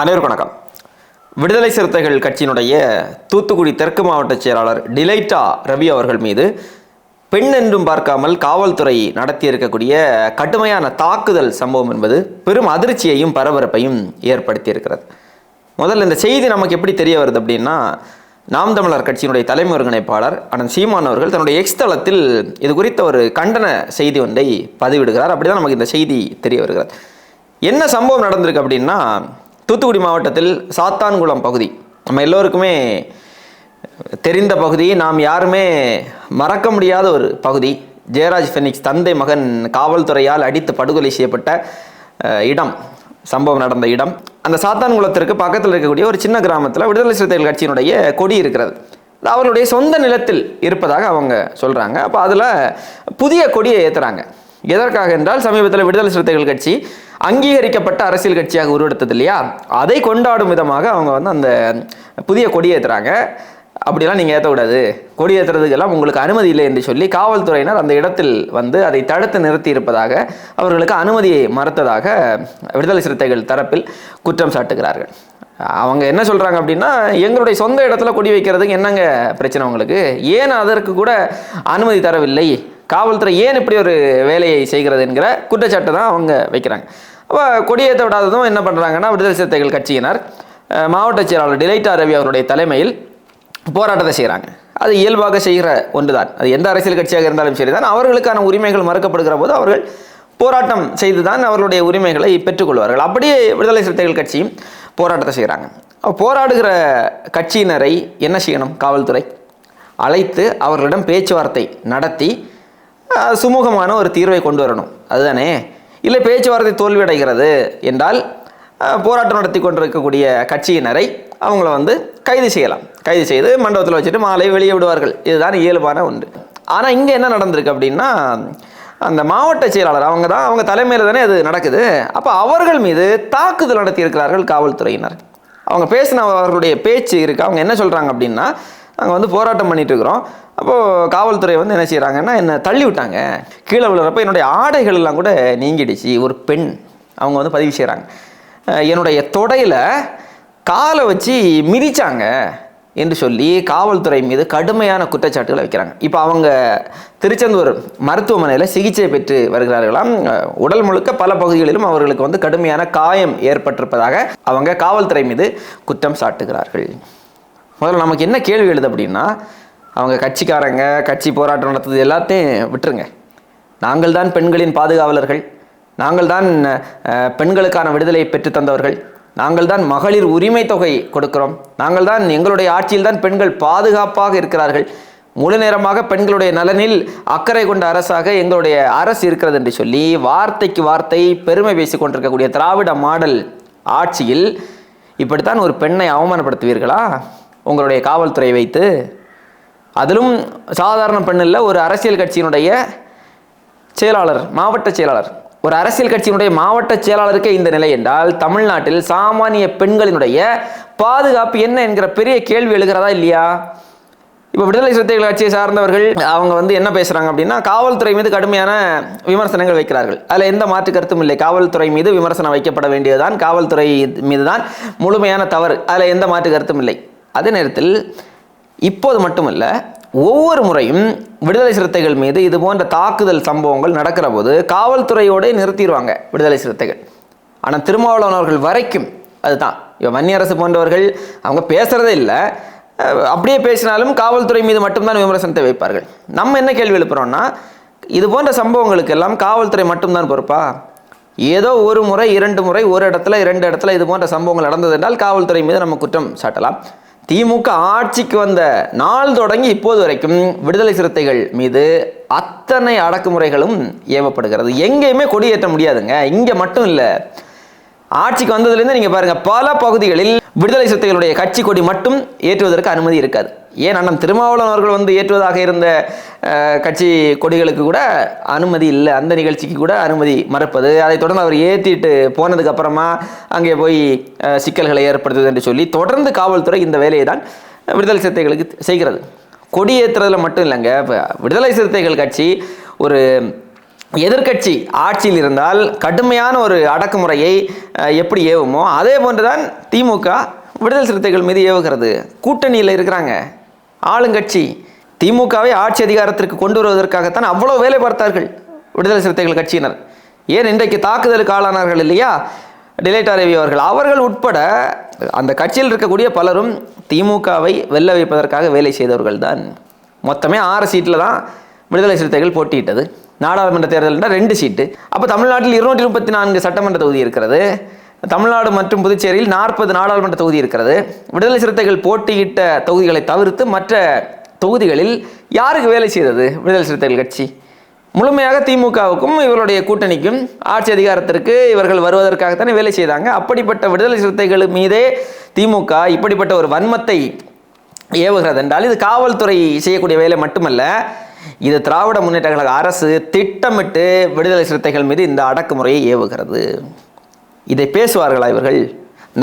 அனைவருக்கும் வணக்கம். விடுதலை சிறுத்தைகள் கட்சியினுடைய தூத்துக்குடி தெற்கு மாவட்ட செயலாளர் டிலைட்டா ரவி அவர்கள் மீது பெண் என்றும் பார்க்காமல் காவல்துறை நடத்தியிருக்கக்கூடிய கடுமையான தாக்குதல் சம்பவம் என்பது பெரும் அதிர்ச்சியையும் பரபரப்பையும் ஏற்படுத்தியிருக்கிறது. முதல்ல இந்த செய்தி நமக்கு எப்படி தெரிய வருது அப்படின்னா நாம் தமிழர் கட்சியினுடைய தலைமை ஒருங்கிணைப்பாளர் அண்ணன் சீமான் அவர்கள் தன்னுடைய எக்ஸ் தளத்தில் இது குறித்த ஒரு கண்டன செய்தி ஒன்றை பதிவிடுகிறார். அப்படிதான் நமக்கு இந்த செய்தி தெரிய வருகிறது. என்ன சம்பவம் நடந்திருக்கு அப்படின்னா தூத்துக்குடி மாவட்டத்தில் சாத்தான்குளம் பகுதி. நம்ம எல்லோருக்குமே தெரிந்த பகுதி. நாம் யாருமே மறக்க முடியாத ஒரு பகுதி. ஜெயராஜ் ஃபெனிக்ஸ் தந்தை மகன் காவல்துறையால் அடித்து படுகொலை செய்யப்பட்ட இடம் சம்பவம் நடந்த இடம். அந்த சாத்தான்குளத்திற்கு பக்கத்தில் இருக்கக்கூடிய ஒரு சின்ன கிராமத்தில் விடுதலை சிறுத்தைகள் கட்சியினுடைய கொடி இருக்கிறது. அவர்களுடைய சொந்த நிலத்தில் இருப்பதாக அவங்க சொல்கிறாங்க அப்போ அதில் புதிய கொடியை ஏற்றுறாங்க எதற்காக என்றால் சமீபத்தில் விடுதலை சிறுத்தைகள் கட்சி அங்கீகரிக்கப்பட்ட அரசியல் கட்சியாக உருவெடுத்தது இல்லையா? அதை கொண்டாடும் விதமாக அவங்க வந்து அந்த புதிய கொடியேற்றுறாங்க அப்படிலாம் நீங்கள் ஏற்றக்கூடாது கொடியேற்றுறதுக்கெல்லாம் உங்களுக்கு அனுமதி இல்லை என்று சொல்லி காவல்துறையினர் அந்த இடத்தில் வந்து அதை தடுத்து நிறுத்தி இருப்பதாக அவர்களுக்கு அனுமதியை மறுத்ததாக விடுதலை சிறுத்தைகள் தரப்பில் குற்றம் சாட்டுகிறார்கள். அவங்க என்ன சொல்கிறாங்க அப்படின்னா எங்களுடைய சொந்த இடத்துல கொடி வைக்கிறதுக்கு என்னங்க பிரச்சனை உங்களுக்கு? ஏன் அதற்கு கூட அனுமதி தரவில்லை? காவல்துறை ஏன் இப்படி ஒரு வேலையை செய்கிறது என்கிற குற்றச்சாட்டு தான் அவங்க வைக்கிறாங்க. அப்போ கொடியேற்ற விடாததும் என்ன பண்ணுறாங்கன்னா விடுதலை சிறுத்தைகள் கட்சியினர் மாவட்ட செயலாளர் டிலைட்டா ரவி அவருடைய தலைமையில் போராட்டத்தை செய்கிறாங்க. அது இயல்பாக செய்கிற ஒன்றுதான். அது எந்த அரசியல் கட்சியாக இருந்தாலும் சரிதான். அவர்களுக்கான உரிமைகள் மறுக்கப்படுகிற போது அவர்கள் போராட்டம் செய்து தான் அவர்களுடைய உரிமைகளை பெற்றுக்கொள்வார்கள். அப்படியே விடுதலை சிறுத்தைகள் கட்சியும் போராட்டத்தை செய்கிறாங்க. போராடுகிற கட்சியினரை என்ன செய்யணும்? காவல்துறை அழைத்து அவர்களிடம் பேச்சுவார்த்தை நடத்தி சுமூகமான ஒரு தீர்வை கொண்டு வரணும். அதுதானே? இல்லை பேச்சுவார்த்தை தோல்வியடைகிறது என்றால் போராட்டம் நடத்தி கொண்டிருக்கக்கூடிய கட்சியினரை அவங்கள வந்து கைது செய்யலாம். கைது செய்து மண்டபத்தில் வச்சுட்டு மாலை வெளியே விடுவார்கள். இதுதான் இயல்பான ஒன்று. ஆனால் இங்கே என்ன நடந்திருக்கு அப்படின்னா அந்த மாவட்ட செயலாளர் அவங்க தான் அவங்க தலைமையில் தானே அது நடக்குது. அப்போ அவர்கள் மீது தாக்குதல் நடத்தியிருக்கிறார்கள் காவல்துறையினர். அவங்க பேசின அவர்களுடைய பேச்சு இருக்குது அவங்க என்ன சொல்கிறாங்க அப்படின்னா நாங்கள் வந்து போராட்டம் பண்ணிட்டு இருக்கிறோம் அப்போது காவல்துறை வந்து என்ன செய்கிறாங்கன்னா என்னை தள்ளி விட்டாங்க. கீழே விழுறப்ப என்னுடைய ஆடைகள் எல்லாம் கூட நீங்கிடுச்சு. ஒரு பெண் அவங்க வந்து பதிவு செய்கிறாங்க என்னுடைய தொடையில் காலை வச்சு மிதித்தாங்க என்று சொல்லி காவல்துறை மீது கடுமையான குற்றச்சாட்டுகளை வைக்கிறாங்க. இப்போ அவங்க திருச்செந்தூர் மருத்துவமனையில் சிகிச்சை பெற்று வருகிறார்களாம். உடல் முழுக்க பல பகுதிகளிலும் அவர்களுக்கு வந்து கடுமையான காயம் ஏற்பட்டிருப்பதாக அவங்க காவல்துறை மீது குற்றம் சாட்டுகிறார்கள். முதல்ல நமக்கு என்ன கேள்வி எழுது அப்படின்னா அவங்க கட்சிக்காரங்க கட்சி போராட்டம் நடத்துறது எல்லாத்தையும் விட்டுருங்க. நாங்கள் தான் பெண்களின் பாதுகாவலர்கள். நாங்கள் தான் பெண்களுக்கான விடுதலை பெற்று தந்தவர்கள். நாங்கள் தான் மகளிர் உரிமை தொகை கொடுக்கிறோம். நாங்கள் தான் எங்களுடைய ஆட்சியில் தான் பெண்கள் பாதுகாப்பாக இருக்கிறார்கள். முழு நேரமாக பெண்களுடைய நலனில் அக்கறை கொண்ட அரசாக எங்களுடைய அரசு இருக்கிறது என்று சொல்லி வார்த்தைக்கு வார்த்தை பெருமை பேசிக் கொண்டிருக்கக்கூடிய திராவிட மாடல் ஆட்சியில் இப்படித்தான் ஒரு பெண்ணை அவமானப்படுத்துவீர்களா? உங்களுடைய காவல்துறை வைத்து அதிலும் சாதாரண பெண் இல்லை ஒரு அரசியல் கட்சியினுடைய செயலாளர் மாவட்ட செயலாளர். ஒரு அரசியல் கட்சியினுடைய மாவட்ட செயலாளருக்கே இந்த நிலை என்றால் தமிழ்நாட்டில் சாமானிய பெண்களினுடைய பாதுகாப்பு என்ன என்கிற பெரிய கேள்வி எழுகிறதா இல்லையா? இப்போ விடுதலை சிறுத்தைகள் கட்சியை சார்ந்தவர்கள் அவங்க வந்து என்ன பேசுகிறாங்க அப்படின்னா காவல்துறை மீது கடுமையான விமர்சனங்கள் வைக்கிறார்கள். அதில் எந்த மாற்று கருத்தும் இல்லை. காவல்துறை மீது விமர்சனம் வைக்கப்பட வேண்டியதுதான் காவல்துறை மீது தான் முழுமையான தவறு. அதில் எந்த மாற்று கருத்தும் இல்லை. அதே நேரத்தில் இப்போது மட்டுமல்ல ஒவ்வொரு முறையும் விடுதலை சிறுத்தைகள் மீது இது போன்ற தாக்குதல் சம்பவங்கள் நடக்கிற போது காவல்துறையோடே நிறுத்திடுவாங்க விடுதலை சிறுத்தைகள். ஆனால் திருமாவளவனவர்கள் வரைக்கும் அதுதான். இப்போ வன்னியரசு போன்றவர்கள் அவங்க பேசுகிறதே இல்லை. அப்படியே பேசினாலும் காவல்துறை மீது மட்டும்தான் விமர்சனத்தை வைப்பார்கள். நம்ம என்ன கேள்வி எழுப்புறோம்னா இது போன்ற சம்பவங்களுக்கு எல்லாம் காவல்துறை மட்டும்தான் பொறுப்பா? ஏதோ ஒரு முறை இரண்டு முறை ஒரு இடத்துல இரண்டு இடத்துல இது போன்ற சம்பவங்கள் நடந்தது என்றால் காவல்துறை மீது நம்ம குற்றம் சாட்டலாம். திமுக ஆட்சிக்கு வந்த நாள் தொடங்கி இப்போது வரைக்கும் விடுதலை சிறுத்தைகள் மீது அத்தனை அடக்குமுறைகளும் ஏவப்படுகிறது. எங்கேயுமே கொடியேற்ற முடியாதுங்க. இங்கே மட்டும் இல்லை. ஆட்சிக்கு வந்ததுலேருந்து நீங்கள் பாருங்கள் பல பகுதிகளில் விடுதலை சிறுத்தைகளுடைய கட்சி கொடி மட்டும் ஏற்றுவதற்கு அனுமதி இருக்காது. ஏன் அண்ணன் திருமாவளவன் அவர்கள் வந்து ஏற்றுவதாக இருந்த கட்சி கொடிகளுக்கு கூட அனுமதி இல்லை. அந்த நிகழ்ச்சிக்கு கூட அனுமதி மறுப்பது. அதைத் தொடர்ந்து அவர் ஏற்றிட்டு போனதுக்கு அப்புறமா அங்கே போய் சிக்கல்களை ஏற்படுத்துவது என்று சொல்லி தொடர்ந்து காவல்துறை இந்த வேலையை தான் விடுதலை சிறுத்தைகளுக்கு செய்கிறது. கொடி ஏற்றுறதுல மட்டும் இல்லைங்க. இப்போ விடுதலை சிறுத்தைகள் கட்சி ஒரு எதிர்க்கட்சி ஆட்சியில் இருந்தால் கடுமையான ஒரு அடக்குமுறையை எப்படி ஏவுமோ அதே போன்று தான் திமுக விடுதலை சிறுத்தைகள் மீது ஏவுகிறது. கூட்டணியில் இருக்கிறாங்க. ஆளுங்கட்சி திமுகவை ஆட்சி அதிகாரத்திற்கு கொண்டு வருவதற்காகத்தான் அவ்வளோ வேலை பார்த்தார்கள் விடுதலை சிறுத்தைகள் கட்சியினர். ஏன் இன்றைக்கு தாக்குதலுக்கு ஆளானார்கள் இல்லையா? டிலேட் அரவி அவர்கள். அவர்கள் உட்பட அந்த கட்சியில் இருக்கக்கூடிய பலரும் திமுகவை வெல்ல வைப்பதற்காக வேலை செய்தவர்கள் தான் மொத்தமே ஆறு சீட்டில் தான் விடுதலை சிறுத்தைகள் போட்டியிட்டது. நாடாளுமன்ற தேர்தல்னால் ரெண்டு சீட்டு. அப்போ தமிழ்நாட்டில் இருநூற்றி முப்பத்தி நான்கு சட்டமன்ற தொகுதி இருக்கிறது. தமிழ்நாடு மற்றும் புதுச்சேரியில் நாற்பது நாடாளுமன்ற தொகுதி இருக்கிறது. விடுதலை சிறுத்தைகள் போட்டியிட்ட தொகுதிகளை தவிர்த்து மற்ற தொகுதிகளில் யாருக்கு வேலை செய்தது விடுதலை சிறுத்தைகள் கட்சி? முழுமையாக திமுகவுக்கும் இவருடைய கூட்டணிக்கும் ஆட்சி அதிகாரத்திற்கு இவர்கள் வருவதற்காகத்தானே வேலை செய்தாங்க. அப்படிப்பட்ட விடுதலை சிறுத்தைகள் மீதே திமுக இப்படிப்பட்ட ஒரு வன்மத்தை ஏவுகிறது என்றால் இது காவல்துறை செய்யக்கூடிய வேலை மட்டுமல்ல இது திராவிட முன்னேற்ற கழக அரசு திட்டமிட்டு விடுதலை சிறுத்தைகள் மீது இந்த அடக்குமுறையை ஏவுகிறது. இதை பேசுவார்களா இவர்கள்?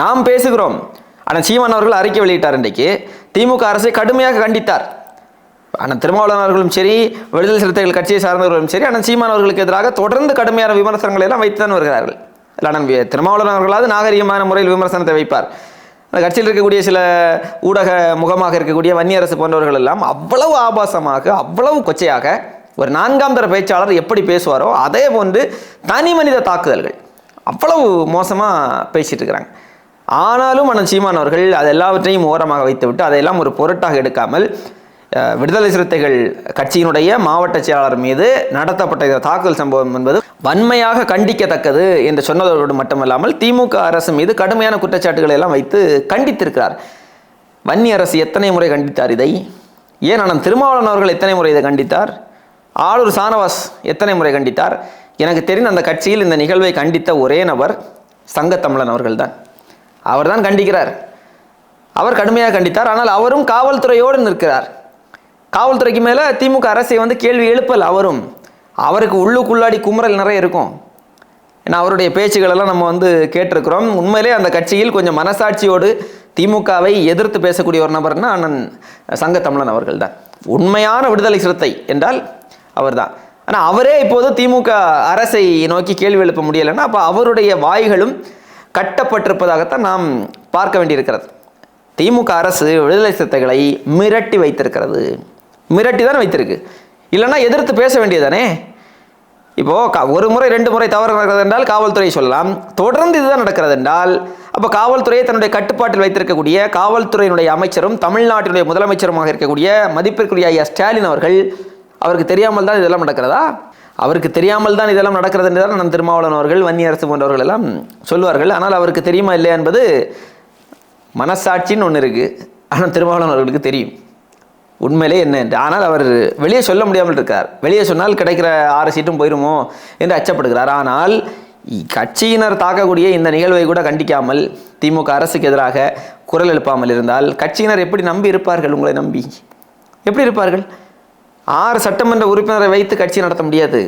நாம் பேசுகிறோம். ஆனால் சீமான் அவர்கள் அறிக்கை வெளியிட்டார் இன்றைக்கு. திமுக அரசை கடுமையாக கண்டித்தார். ஆனால் திருமாவளவர்களும் சரி விடுதலை சிறுத்தைகள் கட்சியை சார்ந்தவர்களும் சரி ஆனால் சீமான் அவர்களுக்கு எதிராக தொடர்ந்து கடுமையான விமர்சனங்களை எல்லாம் வைத்து தான் வருகிறார்கள். ஆனால் திருமாவளவன் அவர்களாவது நாகரிகமான முறையில் விமர்சனத்தை வைப்பார். அந்த கட்சியில் இருக்கக்கூடிய சில ஊடக முகமாக இருக்கக்கூடிய வன்னியரசு போன்றவர்கள் எல்லாம் அவ்வளவு ஆபாசமாக அவ்வளவு கொச்சையாக ஒரு நான்காம் தர பேச்சாளர் எப்படி பேசுவாரோ அதே போன்று தனி மனித தாக்குதல்கள். அவ்வளவு மோசமாக பேசிகிட்டு இருக்கிறாங்க. ஆனாலும் அண்ணன் சீமான் அவர்கள் அது எல்லாவற்றையும் ஓரமாக வைத்துவிட்டு அதையெல்லாம் ஒரு பொருட்டாக எடுக்காமல் விடுதலை சிறுத்தைகள் கட்சியினுடைய மாவட்ட செயலாளர் மீது நடத்தப்பட்ட இந்த தாக்குதல் சம்பவம் என்பது வன்மையாக கண்டிக்கத்தக்கது என்று சொன்னதோடு மட்டுமல்லாமல் திமுக அரசு மீது கடுமையான குற்றச்சாட்டுகளை எல்லாம் வைத்து கண்டித்திருக்கிறார். வன்னி அரசு எத்தனை முறை கண்டித்தார் இதை? ஏன் அண்ணன் திருமாவளவன் அவர்கள் எத்தனை முறை இதை கண்டித்தார்? ஆளூர் சானவாஸ் எத்தனை முறை கண்டித்தார்? எனக்கு தெரிந்த அந்த கட்சியில் இந்த நிகழ்வை கண்டித்த ஒரே நபர் சங்கத்தமிழன் அவர் தான் கண்டிக்கிறார். அவர் கடுமையாக கண்டித்தார். ஆனால் அவரும் காவல்துறையோடு நிற்கிறார். காவல்துறைக்கு மேலே திமுக அரசை வந்து கேள்வி எழுப்பல் அவரும். அவருக்கு உள்ளுக்குள்ளாடி குமுறல் நிறைய இருக்கும். ஏன்னா அவருடைய பேச்சுகளெல்லாம் நம்ம வந்து கேட்டிருக்கிறோம். உண்மையிலே அந்த கட்சியில் கொஞ்சம் மனசாட்சியோடு திமுகவை எதிர்த்து பேசக்கூடிய ஒரு நபர்னா அண்ணன் சங்கத்தமிழன் அவர்கள் தான் உண்மையான விடுதலை சிறுத்தை என்றால் அவர்தான். ஆனால் அவரே இப்போது திமுக அரசை நோக்கி கேள்வி எழுப்ப முடியலைன்னா அப்போ அவருடைய வாய்களும் கட்டப்பட்டிருப்பதாகத்தான் நாம் பார்க்க வேண்டியிருக்கிறது. திமுக அரசு விடுதலை சிறுத்தைகளை மிரட்டி வைத்திருக்கிறது. மிரட்டி தான் வைத்திருக்கு. இல்லைன்னா எதிர்த்து பேச வேண்டியதானே இப்போ க- ஒரு முறை ரெண்டு முறை தவறு நடக்கிறது என்றால் காவல்துறை சொல்லலாம். தொடர்ந்து இதுதான் நடக்கிறது என்றால் அப்போ காவல்துறையை தன்னுடைய கட்டுப்பாட்டில் வைத்திருக்கக்கூடிய காவல்துறையினுடைய அமைச்சரும் தமிழ்நாட்டினுடைய முதலமைச்சருமாக இருக்கக்கூடிய மதிப்பிற்குரிய ஐயா ஸ்டாலின் அவர்கள் அவருக்கு தெரியாமல் தான் இதெல்லாம் நடக்கிறதா? அவருக்கு தெரியாமல் தான் இதெல்லாம் நடக்கிறது என்று தான் நம் திருமாவளவன் அவர்கள் வன்னியரசு போன்றவர்கள் எல்லாம் சொல்வார்கள் ஆனால் அவருக்கு தெரியுமா இல்லையா என்பது மனசாட்சின்னு ஒன்று இருக்குது ஆனால் திருமாவளவன் அவர்களுக்கு தெரியும். உண்மையிலே என்ன என்று. ஆனால் அவர் வெளியே சொல்ல முடியாமல் இருக்கார். வெளியே சொன்னால் கிடைக்கிற ஆறு சீட்டும் போயிருமோ என்று அச்சப்படுகிறார். ஆனால் கட்சியினர் தாக்கக்கூடிய இந்த நிகழ்வை கூட கண்டிக்காமல் திமுக அரசுக்கு எதிராக குரல் எழுப்பாமல் இருந்தால் கட்சியினர் எப்படி நம்பி இருப்பார்கள் உங்களை நம்பி? எப்படி இருப்பார்கள்? ஆறு சட்டமன்ற உறுப்பினரை வைத்து கட்சி நடத்த முடியாது.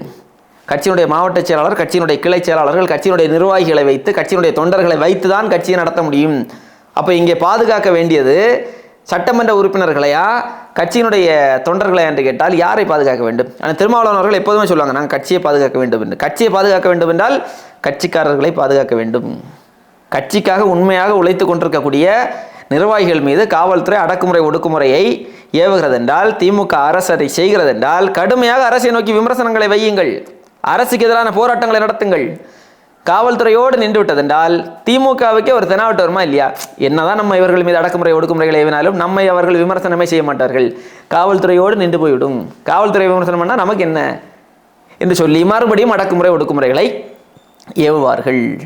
கட்சியினுடைய மாவட்ட செயலாளர் கட்சியினுடைய கிளை செயலாளர்கள் கட்சியினுடைய நிர்வாகிகளை வைத்து கட்சியினுடைய தொண்டர்களை வைத்து தான் கட்சியை நடத்த முடியும். அப்போ இங்கே பாதுகாக்க வேண்டியது சட்டமன்ற உறுப்பினர்களையா கட்சியினுடைய தொண்டர்களை என்று கேட்டால் யாரை பாதுகாக்க வேண்டும்? ஆனால் திருமாவளவன் அவர்கள் எப்போதுமே சொல்லுவாங்க நாங்கள் கட்சியை பாதுகாக்க வேண்டும் என்று. கட்சியை பாதுகாக்க வேண்டும் என்றால் கட்சிக்காரர்களை பாதுகாக்க வேண்டும். கட்சிக்காக உண்மையாக உழைத்து கொண்டிருக்கக்கூடிய நிர்வாகிகள் மீது காவல்துறை அடக்குமுறை ஒடுக்குமுறையை ஏவுகிறது என்றால் திமுக அரசு அதை செய்கிறது என்றால் கடுமையாக அரசை நோக்கி விமர்சனங்களை வையுங்கள். அரசுக்கு எதிரான போராட்டங்களை நடத்துங்கள். காவல்துறையோடு நின்று விட்டதென்றால் திமுகவுக்கே ஒரு தெனாவட்டு வருமா இல்லையா? என்னதான் நம்ம இவர்கள் மீது அடக்குமுறை ஒடுக்குமுறைகளை ஏவினாலும் நம்மை அவர்கள் விமர்சனமே செய்ய மாட்டார்கள். காவல்துறையோடு நின்று போய்விடும். காவல்துறை விமர்சனம் பண்ணால் நமக்கு என்ன? என்று சொல்லி மறுபடியும் அடக்குமுறை ஒடுக்குமுறைகளை ஏவுவார்கள்.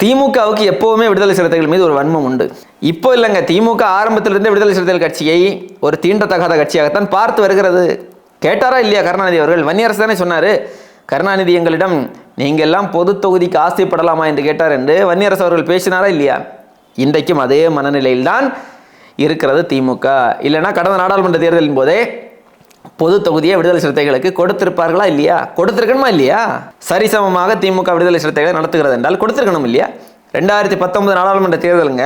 திமுகவுக்கு எப்போவுமே விடுதலை சிறுத்தைகள் மீது ஒரு வன்மம் உண்டு. இப்போ இல்லைங்க திமுக ஆரம்பத்திலிருந்தே விடுதலை சிறுத்தைகள் கட்சியை ஒரு தீண்டத்தகாத கட்சியாகத்தான் பார்த்து வருகிறது. கேட்டாரா இல்லையா கருணாநிதி அவர்கள்? வன்னியரசு தானே சொன்னார். கருணாநிதி எங்களிடம் நீங்கள் எல்லாம் பொது தொகுதிக்கு ஆசைப்படலாமா என்று கேட்டார் என்று வன்னியரசு அவர்கள் பேசினாரா இல்லையா? இன்றைக்கும் அதே மனநிலையில்தான் இருக்கிறது திமுக. இல்லைன்னா கடந்த நாடாளுமன்ற தேர்தலின் போதே பொது தொகுதியை விடுதலை சிறுத்தைகளுக்கு கொடுத்திருப்பார்களா இல்லையா? கொடுத்திருக்கணுமா இல்லையா? சரிசமமாக திமுக விடுதலை சிறுத்தைகளை நடத்துகிறது என்றால் கொடுத்திருக்கணும் இல்லையா? ரெண்டாயிரத்தி பத்தொன்பது நாடாளுமன்ற தேர்தலுங்க.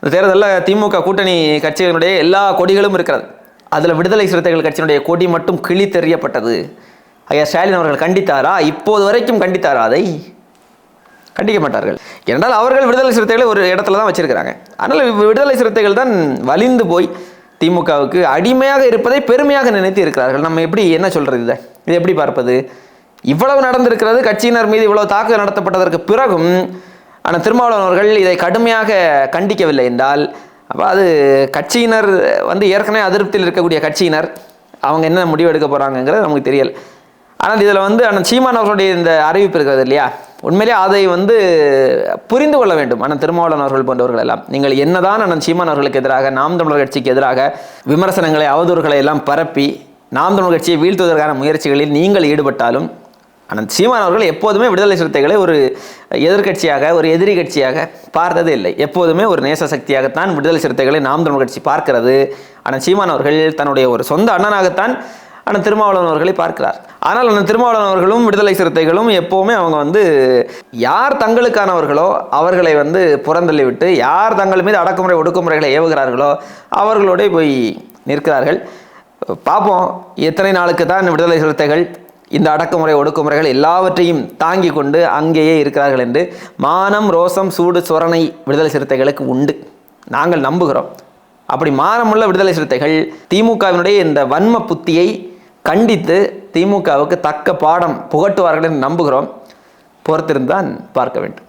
இந்த தேர்தலில் திமுக கூட்டணி கட்சிகளுடைய எல்லா கொடிகளும் இருக்கிறது. அதில் விடுதலை சிறுத்தைகள் கட்சியினுடைய கொடி மட்டும் கிளி தெரியப்பட்டது. ஐயா ஸ்டாலின் அவர்கள் கண்டித்தாரா? இப்போது வரைக்கும் கண்டித்தாரா அதை? கண்டிக்க மாட்டார்கள். என்றால் அவர்கள் விடுதலை சிறுத்தைகளை ஒரு இடத்துல தான் வச்சிருக்கிறாங்க. அதனால் விடுதலை சிறுத்தைகள் தான் வலிந்து போய் திமுகவுக்கு அடிமையாக இருப்பதை பெருமையாக நினைத்து இருக்கிறார்கள். நம்ம எப்படி என்ன சொல்றது இதை? இதை எப்படி பார்ப்பது? இவ்வளவு நடந்திருக்கிறது கட்சியினர் மீது இவ்வளவு தாக்குதல் நடத்தப்பட்டதற்கு பிறகும் ஆனால் திருமாவளவன் அவர்கள் இதை கடுமையாக கண்டிக்கவில்லை என்றால் அப்போ அது கட்சியினர் வந்து ஏற்கனவே அதிருப்தியில் இருக்கக்கூடிய கட்சியினர் அவங்க என்ன முடிவு எடுக்க போகிறாங்கங்கிறது நமக்கு தெரியல. ஆனால் இதில் வந்து அண்ணன் சீமான் அவர்களுடைய இந்த அறிவிப்பு இருக்கிறது இல்லையா? உண்மையிலே அதை வந்து புரிந்து கொள்ள வேண்டும். அண்ணன் திருமாவளவன் அவர்கள் போன்றவர்கள் எல்லாம். நீங்கள் என்னதான் அண்ணன் சீமான் அவர்களுக்கு எதிராக நாம் தமிழர் கட்சிக்கு எதிராக விமர்சனங்களை அவதூறுகளை எல்லாம் பரப்பி நாம் தமிழர் கட்சியை வீழ்த்துவதற்கான முயற்சிகளில் நீங்கள் ஈடுபட்டாலும் அண்ணன் சீமான் அவர்கள் எப்போதுமே விடுதலை சிறுத்தைகளை ஒரு எதிர்க்கட்சியாக ஒரு எதிரி கட்சியாக பார்த்ததே இல்லை. எப்போதுமே ஒரு நேச சக்தியாகத்தான் விடுதலை சிறுத்தைகளை நாம் தமிழர் கட்சி பார்க்கிறது. அண்ணன் சீமான் அவர்கள் தன்னுடைய ஒரு சொந்த அண்ணனாகத்தான் ஆனால் திருமாவளவன் அவர்களை பார்க்கிறார். ஆனால் அந்த திருமாவளவன் அவர்களும் விடுதலை சிறுத்தைகளும் எப்போவுமே அவங்க வந்து யார் தங்களுக்கானவர்களோ அவர்களை வந்து புறந்தள்ளி விட்டு யார் தங்கள் மீது அடக்குமுறை ஒடுக்குமுறைகளை ஏவுகிறார்களோ அவர்களோடே போய் நிற்கிறார்கள். பார்ப்போம் எத்தனை நாளுக்கு தான் விடுதலை சிறுத்தைகள் இந்த அடக்குமுறை ஒடுக்குமுறைகள் எல்லாவற்றையும் தாங்கி கொண்டு அங்கேயே இருக்கிறார்கள் என்று மானம் ரோசம் சூடு சொரணை விடுதலை சிறுத்தைகளுக்கு உண்டு. நாங்கள் நம்புகிறோம். அப்படி மானமுள்ள விடுதலை சிறுத்தைகள் திமுகவினுடைய இந்த வன்ம புத்தியை கண்டித்து திமுகவுக்கு தக்க பாடம் புகட்டுவார்கள் என்று நம்புகிறோம். பொறுத்திருந்தான் பார்க்க வேண்டும்.